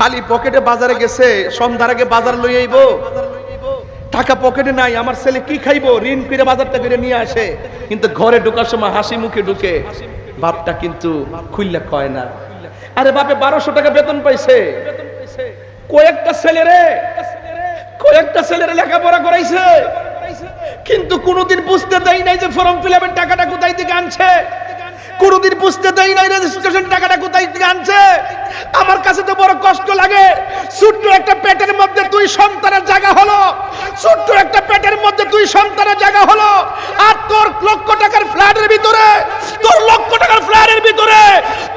খালি পকেটে বাজারে গেছে, সন্ধ্যার আগে বাজার লই আইব। টাকা পকেটে নাই, আমার ছেলে কি খাইবো? ঋণ করে বাজারটা করে নিয়ে আসে। কিন্তু ঘরে ঢোকার সময় হাসি মুখে ঢুকে, বাপটা কিন্তু খুললে কয় না। আরে বাপে, বারোশো টাকা বেতন পাইছে। কয়েকটা ছেলে রে, কয়েকটা ছেলের লেখাপড়া করাইছে। কিন্তু কোনোদিন বুঝতে দেয় নাই যে ফর্ম ফিল টাকাটা কোথায় থেকে আনছে। কোনোদিন বুঝতে দেয় নাই রেজিস্ট্রেশন টাকাটা কোথায় থেকে আনছে। আমার কাছে তো বড় কষ্ট লাগে। ছোট্ট একটা পেটের মধ্যে দুই সন্তানের জায়গা হলো। ছোট্ট একটা পেটের মধ্যে দুই সন্তানের জায়গা হলো। আর তোর লক্ষ টাকার ফ্ল্যাটের ভিতরে, তোর লক্ষ টাকার ফ্ল্যাটের ভিতরে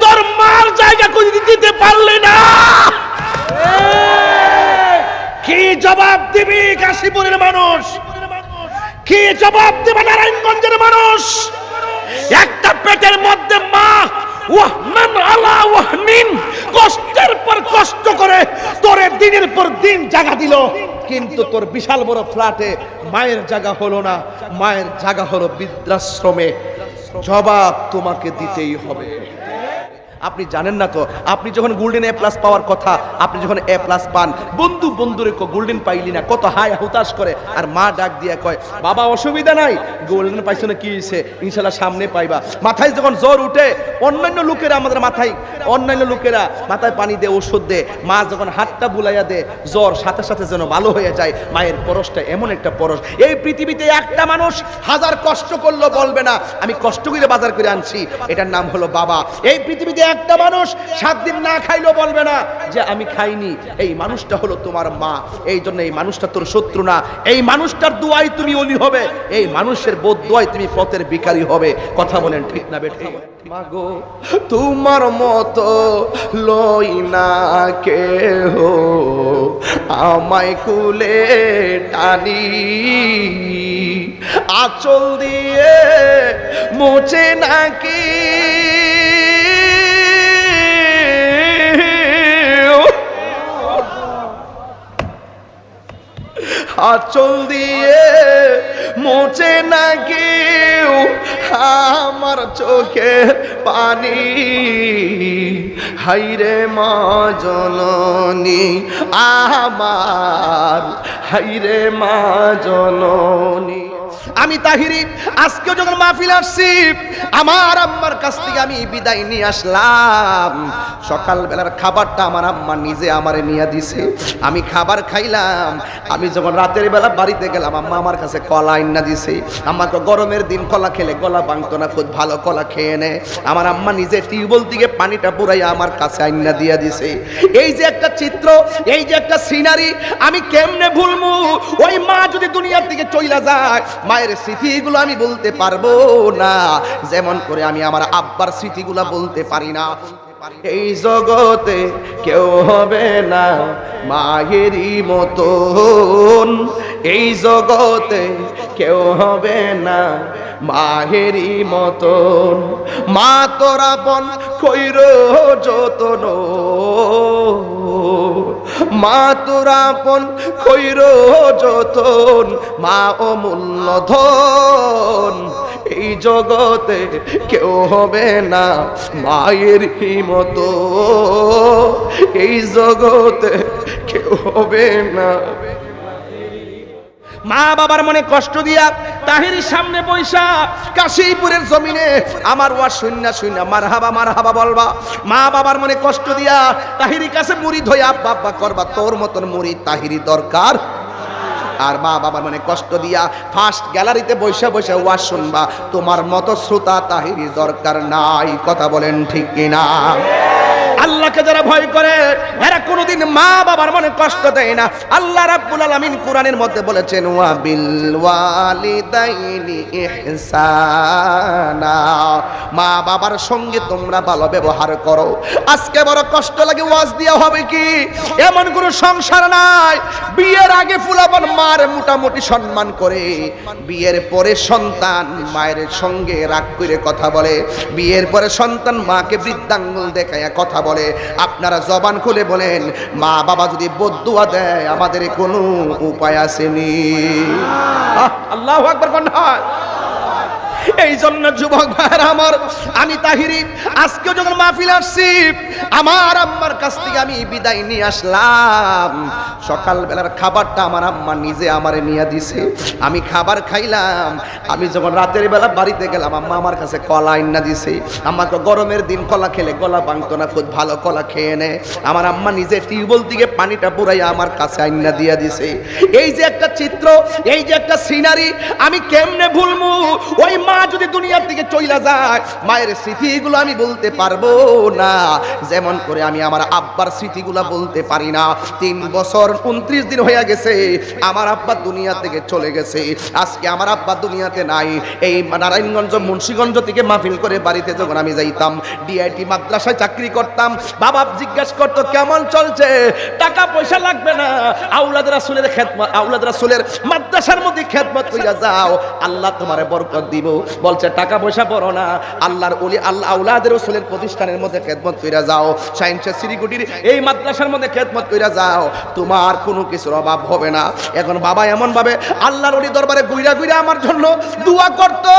তোর মার জায়গা করে দিতে পারলে না। কি জবাব দিবি কাশীপুরের মানুষ? কি জবাব দিবে নারায়ণগঞ্জের মানুষ? মা ওয়াহমান কষ্টের পর কষ্ট করে তোরে দিনের পর দিন জায়গা দিল। কিন্তু তোর বিশাল বড় ফ্ল্যাটে মায়ের জায়গা হলো না। মায়ের জায়গা হলো বৃদ্ধাশ্রমে। জবাব তোমাকে দিতেই হবে। আপনি জানেন না তো, আপনি যখন গোল্ডেন এ প্লাস পাওয়ার কথা, আপনি যখন এ প্লাস পান, বন্ধু বন্ধুরে গোল্ডেন পাইলি না, কত হাই হুতাশ করে। আর মা ডাক দিয়ে কয়, বাবা, অসুবিধা নাই। গোল্ডেন পাইছো না কি হয়েছে ইনশাল্লাহ সামনে পাইবা। মাথায় যখন জ্বর উঠে, অন্যান্য লোকেরা আমাদের মাথায়, অন্যান্য লোকেরা মাথায় পানি দে ওষুধ দে। মা যখন হাতটা বুলাইয়া দে, জ্বর সাথে সাথে যেন ভালো হয়ে যায়। মায়ের পরশটা এমন একটা পরশ। এই পৃথিবীতে একটা মানুষ হাজার কষ্ট করল বলবে না। আমি কষ্ট করে বাজার করে আনছি। এটার নাম হলো বাবা। এই পৃথিবীতে একটা মানুষ সাত দিন না খাইলো বলবে না যে আমি খাইনি। এই মানুষটা হলো তোমার মা। এই জন্য এই মানুষটা তোর শত্রু না। এই মানুষটার দুয়াই তুমি অলি হবে। এই মানুষের বোধ দোয়াই তুমি পথের ভিখারি হবে। কথা বলেন ঠিক না, বেঠে মাগো তোমার মতো লই না কেহ। আমায় কুলে টানি। আচল দিয়ে মোচে নাকি আচল দিয়ে মোচে না কেউ আমার চোখে পানি। হাইরে মা জননী, আমার হাইরে মা জননী। আমি তাহিরি, আজকে যখন মাহফিল আসছি, আমার আম্মার কাছ থেকে আমি বিদায় নিয়ে আসলাম। সকালবেলার খাবারটা আমার আম্মা নিজে আমারে নিয়ে দিছে। আমি খাবার খাইলাম। আমি যখন রাতের বেলা বাড়িতে গেলাম, আম্মা আমার কাছে কলা আইনা দিছে। আমাকে গরমের দিন কলা খেলে গলা ভাঙতো না, খুব ভালো কলা খেয়ে নে। আমার আম্মা নিজে টিউবওয়েল থেকে পানিটা পুরাইয়া আমার কাছে আইনা দিয়ে দিছে। এই যে একটা চিত্র, এই যে একটা সিনারি, আমি কেমনে ভুলমু ওই মা যদি দুনিয়ার দিকে চইলা যায়, মায়ের স্মৃতিগুলো আমি বলতে পারব না। যেমন করে আমি আমার আব্বার স্মৃতিগুলো বলতে পারি না। এই জগতে কেউ হবে না মায়েরই মতন। এই জগতে কেউ হবে না মাহেরই মতন। মা তোরা বন কইর যতন। মা তোরা বন কইর যতন। মা অমূল্য ধন এই জগতে কেউ হবে না মায়ের মতো এই জগতে কেউ হবে না। মা বাবার মনে কষ্ট দিয়া তাহির সামনে পয়সা কাশীপুরের জমিনে আমার ওয়া শূন্য শূন্য মার হাবা মার হাবা বলবা। মা বাবার মনে কষ্ট দিয়া তাহিরি কাছে মুড়ি আব্বা আব্বা, করবা। তোর মতন মুড়ি তাহিরি দরকার। আর মা বাবার মানে কষ্ট দিয়া ফার্স্ট গ্যালারিতে বসে বসে ওয়াজ শুনবা। তোমার মতো শ্রোতা তাহিরি দরকার নাই, কথা বলেন ঠিক কিনা? আল্লাহকে যারা ভয় করে, এরা কোনোদিন মা বাবার মনে কষ্ট দেয় না। আল্লাহ রাব্বুল আলামিন কোরআনের মধ্যে বলেছেন ওয়া বিল ওয়ালিদাইনি ইহসানা। মা বাবার সঙ্গে তোমরা ভালো ব্যবহার করো। আজকে বড় কষ্ট লাগে, ওয়াজ দিয়া হবে কি? এমন কোনো সংসার নাই। বিয়ের আগে ফুলাবন মার মোটামুটি সম্মান করে। বিয়ের পরে সন্তান মায়ের সঙ্গে রাগ করে কথা বলে। বিয়ের পরে সন্তান মাকে বৃদ্ধাঙ্গুল দেখায় কথা বলে। আপনারা জবান খুলে বলেন, মা বাবা যদি বদুয়া দেয়, আমাদের কোনো উপায় আসেনি। আল্লাহ আকবর কন্যা এই জন্য যুবক ভাইরা আমার, আমি তাহিরি আজকে যখন মাহফিল আসছি, আমার আম্মার কাছ থেকে আমি বিদায় নিয়ে আসলাম। সকালবেলার খাবারটা আমার আম্মা নিজে আমারে নিয়ে দিছে। আমি খাবার খাইলাম। আমি যখন রাতের বেলা বাড়িতে গেলাম, আম্মা আমার কাছে কলা আইনা দিছে। আমাকে গরমের দিন কলা খেলে গলা ভাঙতো না, খুব ভালো কলা খেয়ে নে। আমার আম্মা নিজে টিউবওয়েল থেকে পানিটা পুরাইয়া আমার কাছে আইনা দিয়া দিছে। এই যে একটা চিত্র, এই যে একটা সিনারি, আমি কেমনে ভুলমু ওই মা যদি দুনিয়ার দিকে চইলা যায়, মায়ের স্মৃতিগুলো আমি বলতে পারব না। যেমন করে আমি আমার আব্বার স্মৃতিগুলো বলতে পারি না। তিন বছর উনত্রিশ দিন হয়ে গেছে, আমার আব্বা দুনিয়া থেকে চলে গেছে। আজকে আমার আব্বা দুনিয়াতে নাই। এই নারায়ণগঞ্জ, মুন্সিগঞ্জ থেকে মাহফিল করে বাড়িতে যখন আমি যাইতাম, ডিআইটি মাদ্রাসায় চাকরি করতাম, বাবা জিজ্ঞেস করতো, কেমন চলছে? টাকা পয়সা লাগবে না? আউলাদ রাসুলের খেদমত আউলাদ রাসুলের মাদ্রাসার মধ্যে খেদমত কইরা যাও, আল্লাহ তোমারে বরকত দিব। বলছে, টাকা পয়সা বড় না। আল্লাহর ওলি, আল্লাহ আউলাদের রসুলের প্রতিষ্ঠানের মধ্যে খেদমত কইরা যাও। সায়েন্সের সিরিগুটির এই মাদ্রাসার মধ্যে খেদমত কইরা যাও। তোমার কোনো কিছুর অভাব হবে না। এখন বাবা এমন ভাবে আল্লাহর ওলি দরবারে গুইরা গুইরা আমার জন্য দোয়া করতো।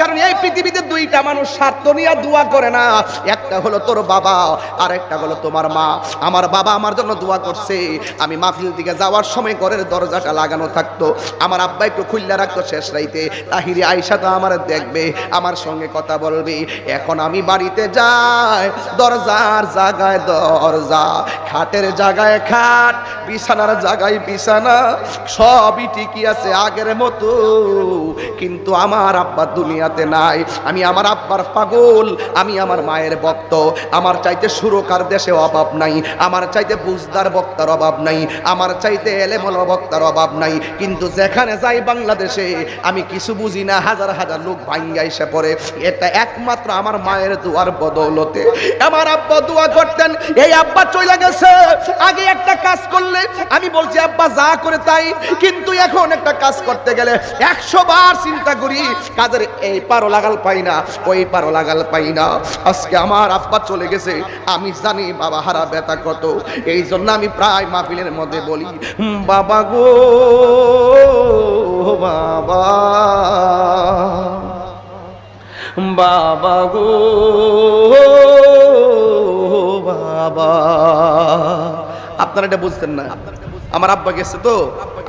কারণ এই পৃথিবীতে দুইটা মানুষ স্বার্থ নিয়ে দোয়া করে না। একটা হলো তোর বাবা আর একটা হলো তোমার মা। আমার বাবা আমার জন্য দোয়া করছে। আমি মাহফিল দিকে যাওয়ার সময় ঘরের দরজাটা লাগানো থাকতো। আমার আব্বা একটু খুললে রাখতো শেষ রাইতে। তাহিরি আইসা তো আমার দেখবে, আমার সঙ্গে কথা বলবে। এখন আমি বাড়িতে যাই, দরজার জায়গায় দরজা, খাটের জায়গায় খাট, বিছানার জায়গায় বিছানা, সবই ঠিকই আছে আগের মতো। কিন্তু আমার আব্বা দুনিয়াতে নাই। আমি আমার আব্বার পাগল, আমি আমার মায়ের ভক্ত। আমার চাইতে সুরকার দেশে অভাব নাই। আমার চাইতে বুঝদার বক্তার অভাব নাই। আমার চাইতে এলেমল বক্তার অভাব নাই। কিন্তু যেখানে যাই বাংলাদেশে, আমি কিছু বুঝি না, হাজার হাজার লোক ভাঙ্গা এসে পড়ে। এটা একমাত্র আমার মায়ের দুয়ার বদৌলতে। আমার আব্বা দোয়া করতেন, এই আব্বা চলে গেছে। আগে একটা কাজ করলে, আমি বলছি, আব্বা, যা করে তাই। কিন্তু এখন একটা কাজ করতে গেলে একশো বার চিন্তা করি, কাজের এই পারো লাগাল পাই না, ওই পারো লাগাল পাই না। আজকে আমার আব্বা চলে গেছে, আমি জানি বাবা হারা ব্যথা কত। এই জন্য আমি প্রায় মাহফিলের মধ্যে বলি বাবা গো বাবা। বাবা গো, বাবা। আপনারা এটা বুঝতেন না। আমার আব্বা গেছে তো,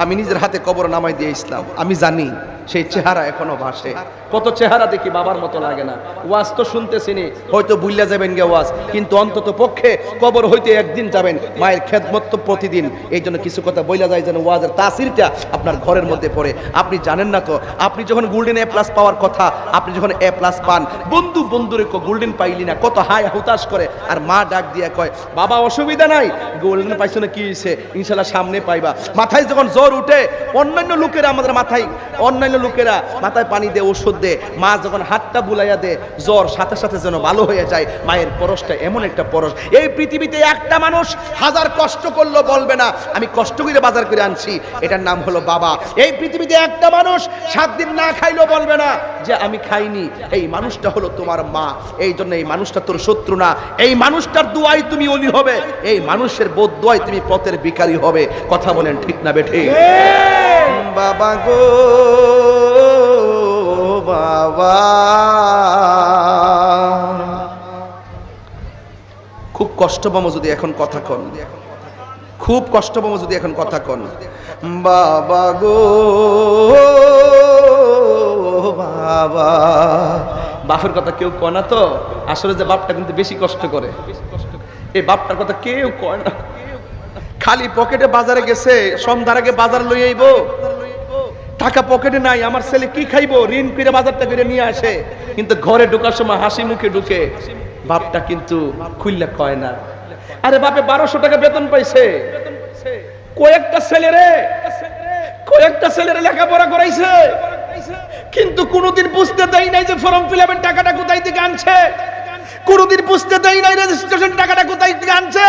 আমি নিজের হাতে কবর নামাই দিয়ে ইসলাম আমি জানি সেই চেহারা এখনও ভাসে। কত চেহারা দেখি বাবার মতো লাগে না। ওয়াজ তো শুনতেছিনি। হয়তো বুইলা যাবেন গে ওয়াজ, কিন্তু অন্তত পক্ষে কবর হইতে একদিন যাবেন, মায়ের খেদমত তো প্রতিদিন। এই জন্য কিছু কথা বইলা যায় যেন ওয়াজের তাসিরটা আপনার ঘরের মধ্যে পড়ে। আপনি জানেন না তো, আপনি যখন গোল্ডেন এ প্লাস পাওয়ার কথা, আপনি যখন এ প্লাস পান, বন্ধু বন্ধুরে গোল্ডেন পাইলি না, কত হাই হুতাশ করে। আর মা ডাক দিয়ে কয়, বাবা, অসুবিধা নাই। গোল্ডেন পাইছো না, কি হয়েছে ইনশাল্লাহ সামনে পাইবা। মাথায় যখন জ্বর উঠে, অন্যান্য লোকেরা আমাদের মাথায়, অন্যান্য লোকেরা, মাথায় পানি দে ওষুধ দে। মা যখন হাতটা বুলাইয়া দে, জ্বর সাথে সাথে যেন ভালো হয়ে যায়, মায়ের পরশটা এমন একটা পরশ। এই পৃথিবীতে একটা মানুষ হাজার কষ্ট করল বলবে না, আমি কষ্ট করে বাজার করে আনছি, এটার নাম হলো বাবা। এই পৃথিবীতে একটা মানুষ সাত দিন না খাইলো বলবে না যে, আমি খাইনি, এই মানুষটা হলো তোমার মা, এই জন্য এই মানুষটা তোর শত্রু না, এই মানুষটার দুয়াই তুমি অলি হবে, এই মানুষের বোধ দোয়াই তুমি পথের ভিখারি হবে। কথা বলেন ঠিক না বেঠে বাবা গো, বাবা। খুব কষ্ট পাবো যদি এখন কথা কন। খুব কষ্ট পাবো যদি এখন কথা কন। বাবা গো, বাবা। বাপের কথা কেউ কয় না তো? আসলে যে বাপটা কিন্তু বেশি কষ্ট করে। এই বাপটার কথা কেউ কয় না। খালি পকেটে বাজারে গেছে, সন্ধ্যার আগে বাজার লই আইব। টাকা পকেটে নাই, আমার ছেলে কি খাইবো? ঋণ করে বাজারটা করে নিয়ে আসে। কিন্তু ঘরে ঢোকার সময় হাসি মুখে ঢুকে, বাপটা কিন্তু খুললে কয় না। আরে বাপে, বারোশো টাকা বেতন পাইছে। কয়েকটা ছেলে রে, কয়েকটা ছেলের লেখাপড়া করাইছে। কিন্তু কোনোদিন বুঝতে দেয় নাই যে ফর্ম ফিল টাকাটা কোথায় থেকে আনছে। কোনোদিন বুঝতে দেয় নাই রেজিস্ট্রেশন টাকাটা কোথায় থেকে আনছে।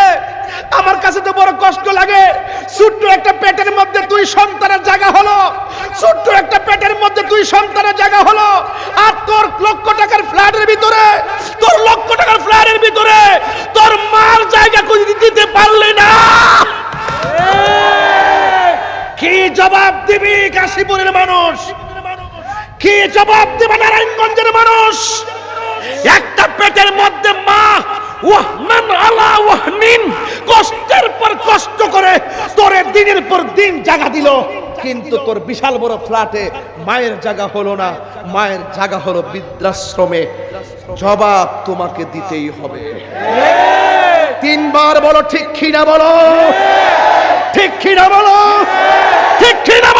আমার কাছে তো বড় কষ্ট লাগে। ছোট্ট একটা পেটের মধ্যে দুই সন্তানের জায়গা হলো। ছোট্ট একটা পেটের মধ্যে দুই সন্তানের জায়গা হলো। আর তোর লক্ষ টাকার ফ্ল্যাটের ভিতরে, তোর লক্ষ টাকার ফ্ল্যাটের ভিতরে, তোর মার জায়গা খুঁজে দিতে পারলি না। কি জবাব দিবি কাশীপুরের মানুষ? কি জবাব দেবে নারায়ণগঞ্জের মানুষ? একটা পেটের মধ্যে মা ওয়াহমান আলা ওয়াহমিন কষ্টের পর কষ্ট করে তোরে দিনের পর দিন জাগা দিল। কিন্তু তোর বিশাল বড় ফ্ল্যাটে মায়ের জায়গা হলো না। মায়ের জায়গা হলো বৃদ্ধাশ্রমে। জবাব তোমাকে দিতেই হবে। তিনবার বলো, ঠিক কিনা বলো? ঠিক কিনা বলো? ঠিক কিনা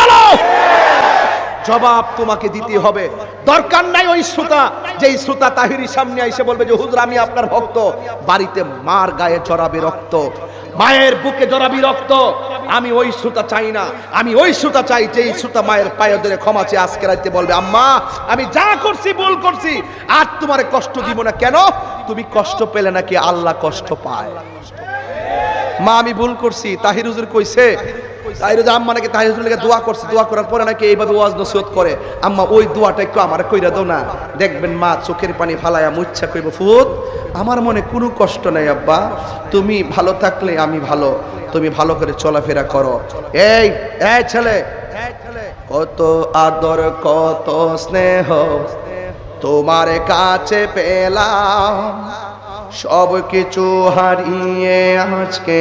জবাব তোমাকে দিতে হবে। দরকার নাই ওই শ্রোতা, যেই শ্রোতা তাহিরি সামনে এসে বলবে যে, হুজুর, আমি আপনার ভক্ত। বাড়িতে মার গায়ে জড়াবে রক্ত, মায়ের বুকে জড়াবি রক্ত। আমি ওই শ্রোতা চাই না, আমি ওই শ্রোতা চাই, যেই শ্রোতা মায়ের পায়ে ধরে ক্ষমা চেয়ে আজকে রাইতে বলবে, আম্মা, আমি যা করছি, ভুল করছি, আর তোমার কষ্ট দিব না। কেন? তুমি কষ্ট পেলে নাকি আল্লাহ কষ্ট পায়। মা, আমি ভুল করছি। তাহির হুজুর কইছে আম্মা নাকি দোয়া করছে, দোয়া করার পরে নাকি এইভাবে ওয়াজ নসিহত করে। আম্মা ওই দোয়াটা একটু আমার কইরা দাও না। দেখবেন মা চোখের পানি মুচ্ছা কইব, ফুত, আমার মনে কোনো কষ্ট নাই আব্বা। তুমি ভালো থাকলে আমি ভালো। তুমি ভালো করে চলাফেরা করো। এই এই ছেলে, কত আদর, কত স্নেহ তোমার কাছে পেলাম। সব কিছু হারিয়ে আজকে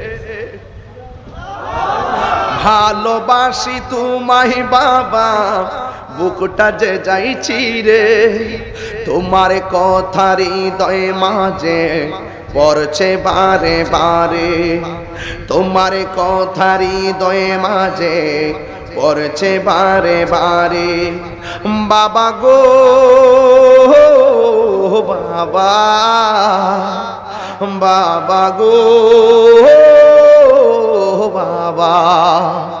ভালোবাসি তোমায় বাবা, বুকটা যে যাইছি রে, তোমার কথার হৃদয় মাঝে পড়ছে বারে বারে। তোমার কথার হৃদয় মাঝে পড়ছে বারে বারে। বাবা গো, বাবা বাবা গো। বাবা।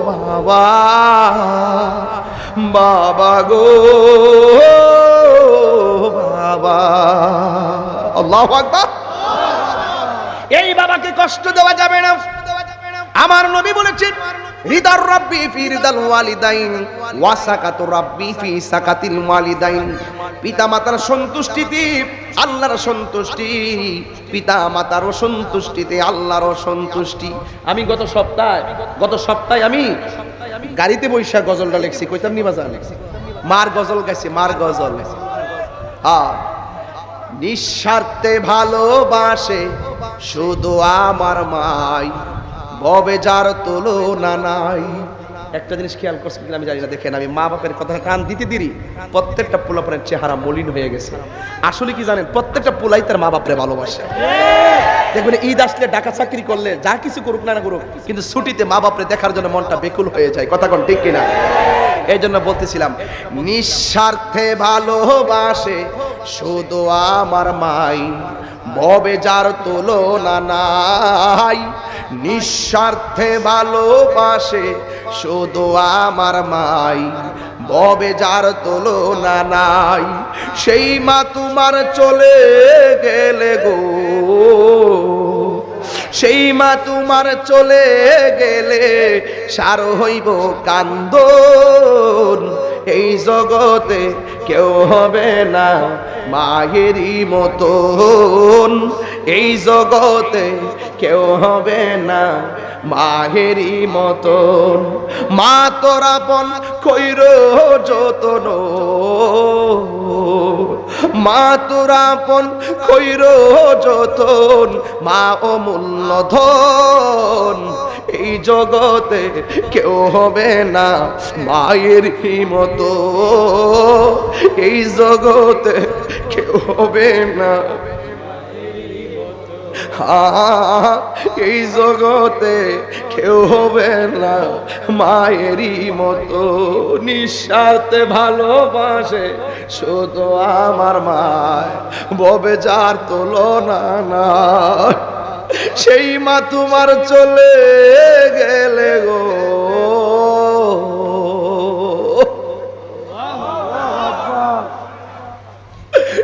বাবা বাবা গো বাবা। এই বাবাকে কষ্ট দেওয়া যাবে না। আমার নবী বলেছেন হৃদার রাব্বি ফি রিদাল ওয়ালিদাইন ওয়া সাকাতু রাব্বি ফি সাকাতিল ওয়ালিদাইন পিতা মাতার সন্তুষ্টিতে আল্লাহর সন্তুষ্টি পিতা মাতার সন্তুষ্টিতে আল্লাহর সন্তুষ্টি। আমি গত সপ্তাহে গত সপ্তাহে আমি গাড়িতে বৈশা গজলটা লেখছি। কইতাম নি বাজার মার গজল গাইছি, মার গজল। হ্যাঁ নিঃস্বার্থে ভালোবাসে শুধু আমার মাই। ববে যার তুলনা নাই। একটা জিনিস খেয়াল করছেন কিনা আমি জানি না, দেখেন আমি মা বাপের কথা কান দিতে দিরি, প্রত্যেকটা পোলাপনের চেহারা মলিন হয়ে গেছে। আসলে কি জানেন, প্রত্যেকটা পোলাই তার মা বাপরে ভালোবাসে। দেখবেন ঈদ আসলে ডাকা চাকরি করলে যা কিছু করুক না না করুক, কিন্তু ছুটিতে মা বাপরে দেখার জন্য মনটা বেকুল হয়ে যায়। কথা কোন ঠিক কিনা? এই জন্য বলতেছিলাম, নিঃস্বার্থে ভালোবাসে শুধু আমার মাই। ববে যার তুলনা নাই, নিঃস্বার্থে ভালোবাসে শুধু আমার মাই। ববে যার তুলনা নাই, সেই মা তোমার চলে গেলে গো। সেই মা তোমার চলে গেলে সার হইব কান্দন এই জগতে কেউ হবে না মায়েরই মতন। এই জগতে কেউ হবে না মাহেরই মতন। মা তোরা কইর যতন। মা তোরা পন কইর যতন। মা অমূল্য ধন। এই জগতে কেউ হবে না মায়ের মতো। এই জগতে কেউ হবে না। এই জগতে কেউ হবে না মায়েরই মতো। নিঃস্বার্থে ভালোবাসে শুধু আমার মায়। ববে যার তুলনা না সেই মা তোমার চলে গেলে গো।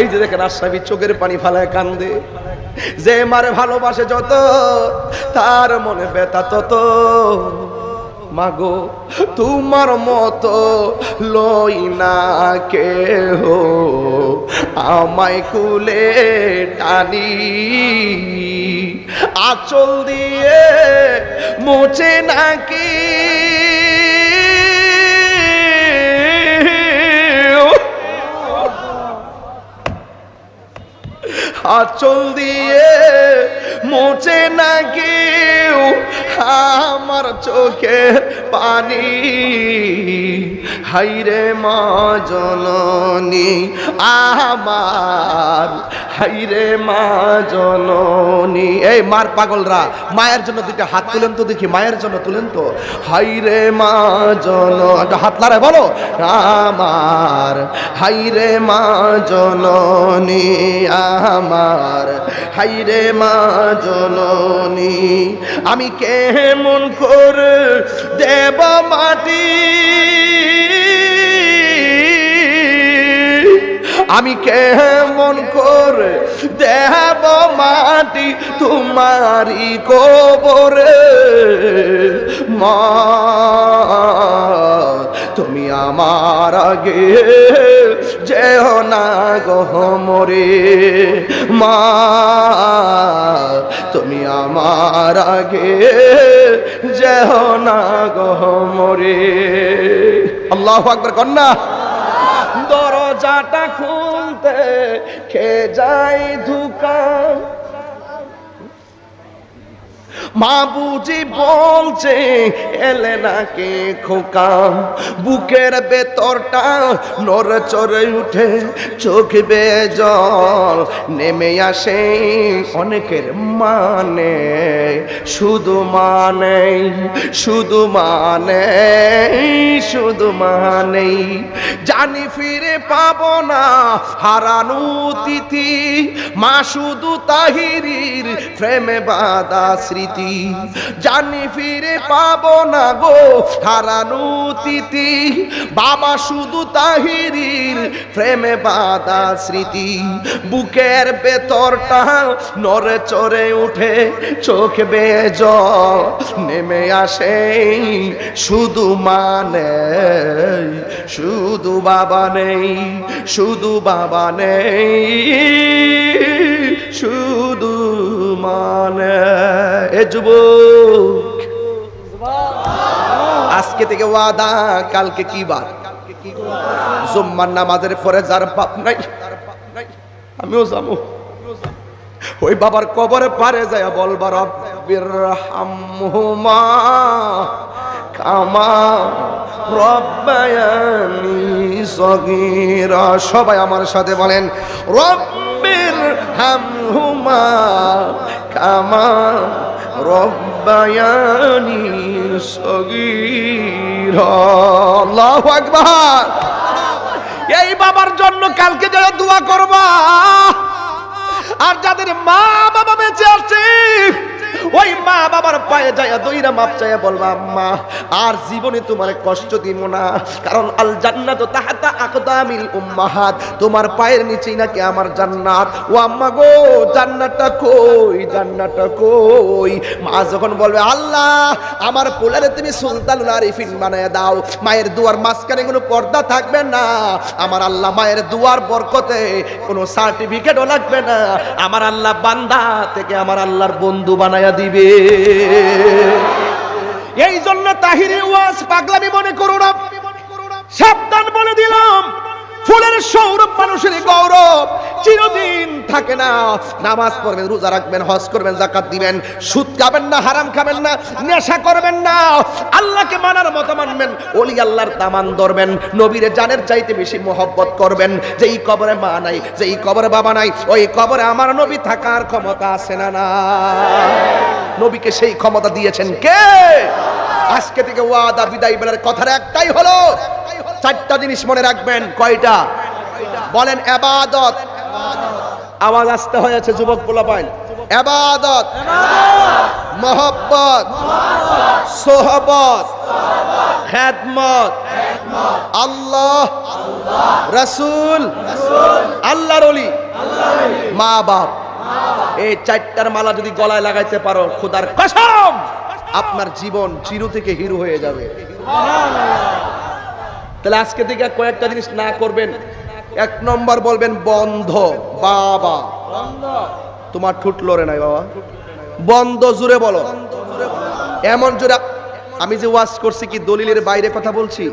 এই যে দেখেন আশরাফি চোখের পানি ফালায় কান্দে। যে মারে ভালোবাসে যত, তার মনে ব্যথা তত। মাগো, তোমার মতো লই না কেহ, আমায় কুলে টানি। আচল দিয়ে মোচে নাকি আচল দিয়ে মোচে না কেউ আমার চোখে পানি। হাইরে মা জননী, আমার। হাইরে মা জননী। এই মার পাগলরা, মায়ের জন্য দুইটা হাত তুলেন তো দেখি, মায়ের জন্য তুলেন তো। হাইরে মা জন হাত লারে বলো। আমার হাইরে মা জননী, আমার। হাইরে মা জননী, আমি কেমন করে দেব মাটি। কেমন করে দেব মাটি তোমারি কবরে। মা, তুমি আমার আগে যেও না গহমরে মা, তুমি আমার আগে যেও না গহমরে আল্লাহ আকবর কন্যা দরজাটা খুলতে খে যাই ধুকান মা বুঝি বলছে, এলে নাকি খোকা, বুকের ভেতরটা নড়ে চড়ে উঠে চোখ বে জল, নেমে আসে অনেকের মানে শুধু মানে শুধু মানে শুধু মানে জানি ফিরে পাব না হারানো তিথি মা শুধু তাহিরির প্রেমে বাদা স্মৃতি জানি ফিরে পাবো না গো হারানো তিথি। বাবা শুধু তাহিরির প্রেমে বাদা স্মৃতি। বুকের ভেতরটা নরে চড়ে উঠে চোখ বেজ। নেমে আসে শুধু মানে শুধু বাবা নেই, শুধু বাবা নেই, শুধু মানে। এ যুবক, আজকে থেকে ওয়াদা, কালকে কি বার? জুম্মার নামাজের পরে যার বাপ নাই, আমিও যাব। ওই বাবার কবরে পারে যায় বলবার, রব্বির হামহুমা কামা রব্বায়ানি সগীরা। সবাই আমার সাথে বলেন রব্বির হামহুমা কামা রব্বায়ানি সগীরা। আল্লাহু আকবার। এই বাবার জন্য কালকে যারা দোয়া করবা। আর যাদের মা বাবা বেঁচে আছে ওই মা বাবার পায়ে যায় দইরা মাপ চাইয়া বলবা, আম্মা, আর জীবনে তোমার কষ্ট দিব না। কারণ আল জান্নাত তাহাতা আকদামিল উম্মাহাত। তোমার পায়ের নিচেই নাকি আমার জান্নাত। ও আম্মা গো, জান্নাতটা কই জান্নাতটা কই? মা যখন বলবে, আল্লাহ, আমার পোলারে তুমি সুলতানুল আরিফিন বানায় দাও। মায়ের দুয়ার মাঝখানে কোনো পর্দা থাকবে না। আমার আল্লাহ মায়ের দুয়ার বরকতে কোনো সার্টিফিকেটও লাগবে না। আমার আল্লাহ বান্দা থেকে আমার আল্লাহর বন্ধু বানাই বানায়া দিবে। এই জন্য তাহিরি ওয়াজ পাগলামি মনে করো না। সাবধান বলে দিলাম। ফুলের সৌরভ মানুষের গৌরব। থাকে না। নামাজ পড়বেন, রোজা রাখবেন, হজ করবেন জাকাত দিবেন। সুদ খাবেন না, হারাম খাবেন না, নেশা করবেন না। আল্লাহকে মানার মতো মানবেন। ওলি আল্লাহর তামান ধরবেন। নবীর জানের চাইতে বেশি মোহব্বত করবেন। যেই কবরে মা নাই, যেই কবরে বাবা নাই, ওই কবরে আমার নবী থাকার ক্ষমতা আছে না না? নবীকে সেই ক্ষমতা দিয়েছেন কে? আজকে থেকে ওয়াদা, বিদায় বেলার কথার একটাই হলো, চারটা জিনিস মনে রাখবেন। কয়টা? বলেন এবাদত আওয়াজ আসতে হয়েছে যুবক পোলাপাইন। এবাদত, মহব্বত, সোহবত, খেদমত। আল্লাহ, রসুল, আল্লাহর অলি মা বাপ এই চারটার মালা যদি গলায় লাগাইতে পারো, খোদার কসম, আপনার জীবন জিরো থেকে হিরো হয়ে যাবে। তাহলে আজকে থেকে কয়েকটা জিনিস না করবেন এক নম্বর বলবেন বন্ধ, বাবা। তোমার ঠুট লড়ে নাই বাবা। বন্ধ জুড়ে বলো। এমন জোরে আমি যে ওয়াজ করছি কি দলিলের বাইরে কথা বলছি?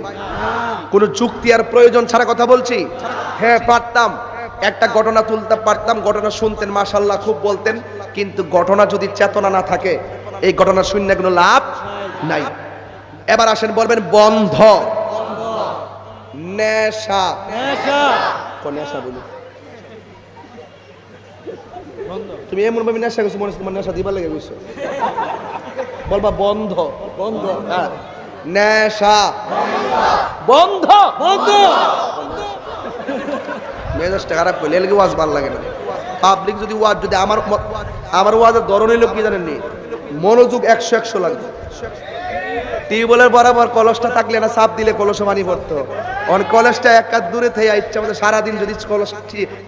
কোনো যুক্তি আর প্রয়োজন ছাড়া কথা বলছি? হ্যাঁ পারতাম। একটা ঘটনা তুলতে পারতাম, ঘটনা শুনতেন মাশাল্লাহ খুব বলতেন। কিন্তু ঘটনা যদি চেতনা না থাকে, এই ঘটনা শূন্য কোনো লাভ নাই। এবার আসেন, বলবেন বন্ধ। নেশা। কোন নেশা বলি? তুমি এমন ভাবে নেশা করছ মনে তোমার নেশা দিবার লেগে গেছো বলবা বন্ধ। বন্ধ। হ্যাঁ। নেশা। বন্ধ। বন্ধ। মেজাজটা খারাপ করলে এলাকে ওয়াজ ভালো লাগে না। পাবলিক যদি ওয়াজ যদি আমার আমার ওয়াজের ধরনের লোক কি জানেননি? মনোযোগ একশো একশো লাগবে। টিউবওয়েলের বরাবর কলসটা থাকলে না চাপ দিলে কলসে পানি পড়তো। অন কলসটা এক কাজ দূরে থেকে ইচ্ছা মতো সারাদিন যদি কলস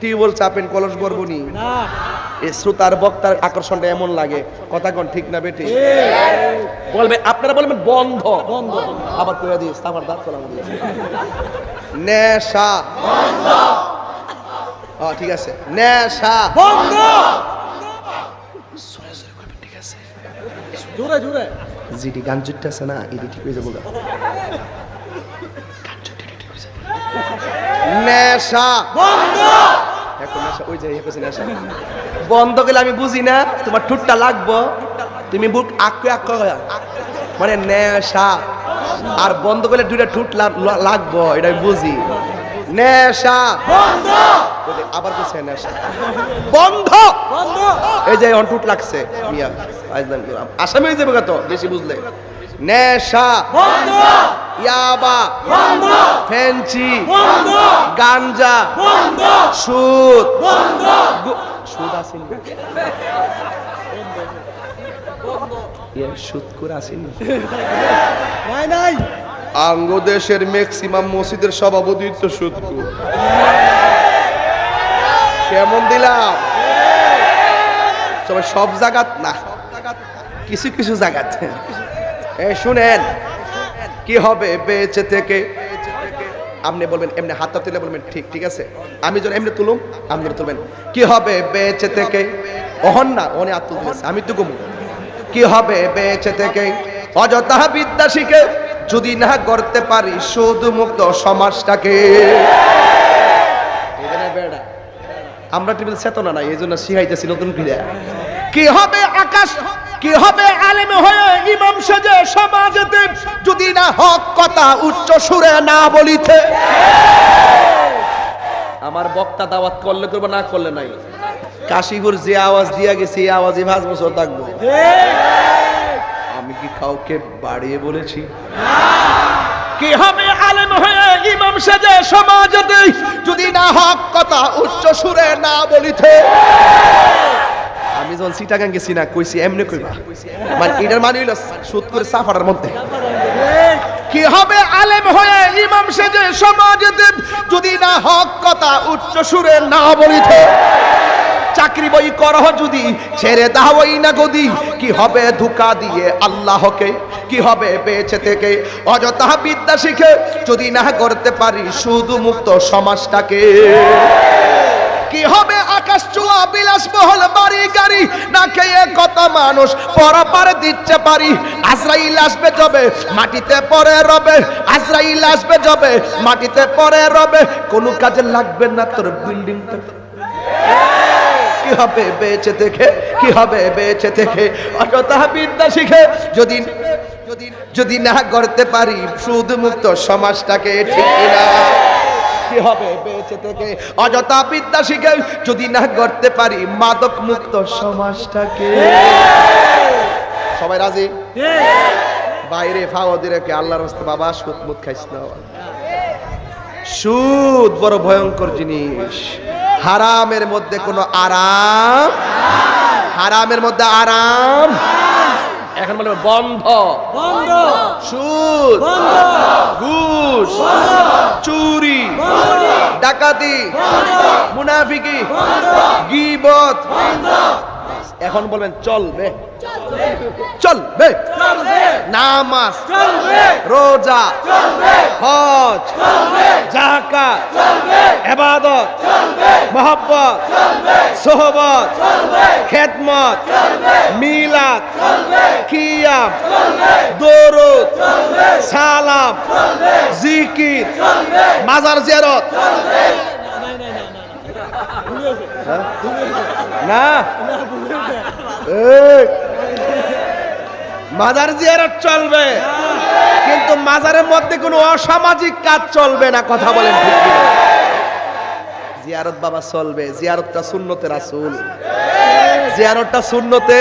টিউবওয়েল চাপেন কলস গর্ব নি। এই শ্রোতার বক্তার আকর্ষণটা এমন লাগে। কথা কোন ঠিক না বেটি বলবে আপনারা বলবেন বন্ধ। বন্ধ। আবার কইয়া দিস আমার দাঁত কলা নেশা। বন্ধ। ঠিক আছে। নেশা। বন্ধ। জোরে জোরে। জিডি গান জুটটা আছে না? এটি ঠিক হয়ে যাব। নেশা! বন্ধ এখন নেশা ওই যে হেপেছে নেশা। বন্ধ গেলে আমি বুঝি না তোমার ঠুটটা লাগবো। তুমি বুক আক্কু হয়া। মানে নেশা। আর বন্ধ করলে দুইটা ঠুট লাগবো এটা আমি বুঝি। নেশা! আবার বলছে নেশা। বন্ধ! এই যে টুট লাগছে মিয়া। আসামি হয়ে যাবে কত বেশি বুঝলে। নেশা। বন্ধ। ইয়াবা। বন্ধ। গাঞ্জা। বন্ধ। সুদ। সুদ আসেনি। সুদ করে আসেনি। নাই নাই। আঙ্গ দেশের ম্যাক্সিমাম মসজিদের সভাপতিত্ব সুদকু কেমন দিলাম? তবে সব জায়গাত না। কিছু কিছু জায়গাত। এই শুনেন কি হবে বেঁচে থেকে? আপনি বলবেন এমনি হাতটা তুলে বলবেন ঠিক ঠিক আছে। আমি যখন এমনি তুলুম আপনি তুলবেন। কি হবে বেঁচে থেকে? অহন না অনে হাত তুলতে আছে, আমি তো কমু কি হবে বেঁচে থেকে? অযথা বিদ্যা শিখে যদি না করতে পারি শুধু মুক্ত সমাজটাকে আমরা টিভিতে চেতনা নাই এই জন্য শিখাইতেছি নতুন ফিরে কি হবে আকাশ কি হবে আলেম হয়ে ইমাম সেজে সমাজেতে যদি না হক কথা উচ্চ সুরে না বলিতে? আমার বক্তা দাওয়াত করলে করব না করলে নাই? কাশীপুর যে আওয়াজ দিয়া গেছি এই আওয়াজই পাঁচ বছর থাকব। আমি কি কাউকে বাড়িয়ে বলেছি? কি হবে আলেম হয়ে ইমাম সেজে সমাজেতে যদি না হক কথা উচ্চ সুরে না বলিতে? আমি যখন সিটাগাং গেছি না কইছি, এমনি কইবা? মানে এটার মানে হইল সুদ করে সাফাটার মধ্যে। কি হবে আলেম হয়ে ইমাম সেজে সমাজেতে? যদি না হক কথা উচ্চ সুরে না বলিতে। চাকরি বই করহ যদি, ছেড়ে দাওই না গদি কি হবে ধোকা দিয়ে আল্লাহকে? কি হবে বেঁচে থেকে? অযথা বিদ্যা শিখে যদি না করতে পারি শুধু মুক্ত সমাজটাকে। কি হবে আকাশ চুয়া বাড়ি গাড়ি। না খেয়ে কত মানুষ পরপারে দিচ্ছে পারি। আজরাইল আসবে যাবে, মাটিতে পরে রবে। আজরাইল আসবে যাবে, মাটিতে পরে রবে। কোনো কাজে লাগবে না তোর বিল্ডিংটা কি হবে বেঁচে দেখে কি হবে বেঁচে দেখে অযথা বিদ্যা শিখে যদি যদি যদি না করতে পারি সুদ মুক্ত সমাজটাকে ঠিক না কি হবে? বেঁচে থেকে অযথা বিদ্যা শিখে যদি না করতে পারি মাদক মুক্ত সমাজটাকে। সবাই রাজি? বাইরে ফাওয়াদের কে আল্লাহর রাস্তা বাবা, সুদ মুখ খাইস না সুদ বড় ভয়ঙ্কর জিনিস। হারামের মধ্যে কোনো আরাম? হারামের মধ্যে আরাম? এখন বলে বন্ধ। বন্ধ। সুদ বন্ধ। ঘুষ চুরি ডাকাতি মুনাফিকি গিবত এখন বলবেন চলবে। চলবে। নামাজ। চলবে। রোজা। চলবে। হজ। চলবে। এবাদত। চলবে। মোহব্বত। চলবে। সোহবত। চলবে। খেদমত। চলবে। মিলাদ। চলবে। কিয়াম। চলবে। দরুদ। চলবে। সালাম। চলবে। জিকির। চলবে। মাজার জিয়ারত। চলবে। না। মাজার জিয়ারত চলবে। কিন্তু মাজারের মধ্যে কোনো অসামাজিক কাজ চলবে না, কথা বলেন জিয়ারত বাবা চলবে, জিয়ারতটা শূন্যতে রাসুল। জিয়ারতটা শূন্যতে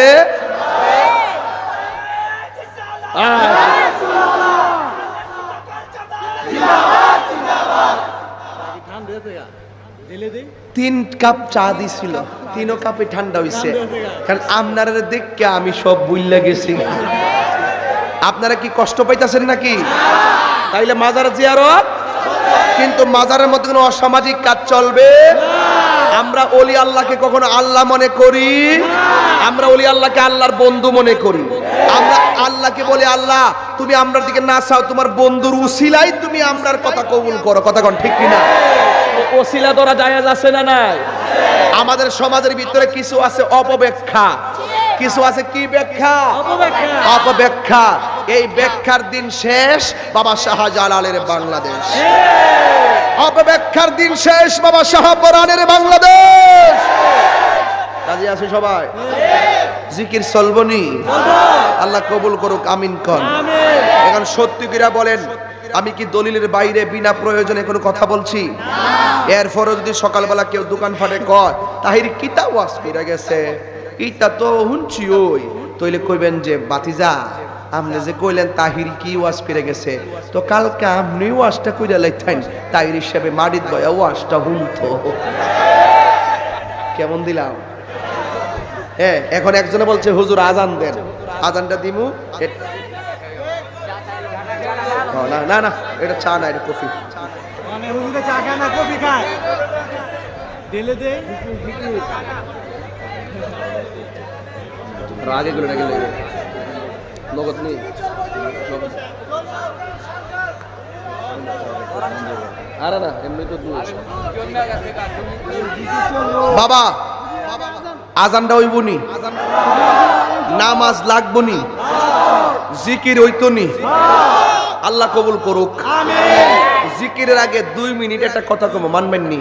তিন কাপ চা দিছিল। তিনও কাপে ঠান্ডা হইছে। কারণ আপনারা দেখকে আমি সব বুইল্লা গেছি। আপনারা কি কষ্ট পাইতেছেন নাকি? তাইলে মাজার জিয়ারত? কিন্তু মাজারের মধ্যে কোনো অসামাজিক কাজ চলবে? আমরা অলি আল্লাহকে কখনো আল্লাহ মনে করি? আমরা অলি আল্লাহকে আল্লাহর বন্ধু মনে করি। আমরা আল্লাহকে বলি, আল্লাহ, তুমি আমরার দিকে না চাও, তোমার বন্ধুর উসিলাই তুমি আমরার কথা কবুল করো। কথা কোন ঠিক কিনা? ওসিলা ধরা জায়েজ আছে না নাই? আমাদের সমাজের ভিতরে কিছু আছে অপব্যাখ্যা। কিছু আছে কি ব্যাখ্যা? অপব্যাখ্যা। এই ব্যাখ্যার দিন শেষ বাবা শাহজালালের বাংলাদেশ। অপব্যাখ্যার দিন শেষ বাবা শাহ বরানের বাংলাদেশ। আছে সবাই? জিকির চলবনি আল্লাহ কবুল করুক, আমিন কন। এখন বলেন, আমি কি দলিলের বাইরে বিনা প্রয়োজনে কোনো কথা বলছি? এরপরও যদি সকালবেলা কেউ দোকান ফাটে কয়, তাহির কিতা ওয়াজ করে গেছে? ইটা তো হুনছি ওই। তইলে কইবেন যে, বাতিজা আপনি যে কইলেন তাহির কি ওয়াজ করে গেছে, তো কালকে আপনি ওয়াজটা কইরা লাইতেন, তাহির হিসেবে মাটিত বয়া ওয়াজটা হুনতো। কেমন দিলাম? হ্যাঁ এখন একজনে বলছে হুজুর আজান দেন। আজানটা দিমু না না না এটা চা না এটা কফি। আগে গুলো নাকি নগদ নেই। আরে না এমনি তো বাবা আজানটা হইবনি? নামাজ লাগবনি? জিকির হইতনি? আল্লাহ কবুল করুক। জিকিরের আগে দুই মিনিট একটা কথা কম মানবেন নি?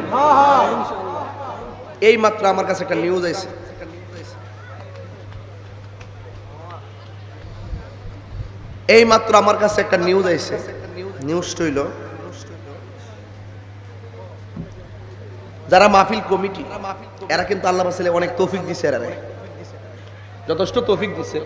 এই মাত্র আমার কাছে একটা নিউজ আছে এই মাত্র আমার কাছে একটা নিউজ আইছে। নিউজ হইল যারা মাহফিল কমিটি এরা কিন্তু আল্লাহ অনেক তৌফিক দিছে এরা। যথেষ্ট তৌফিক দিছে।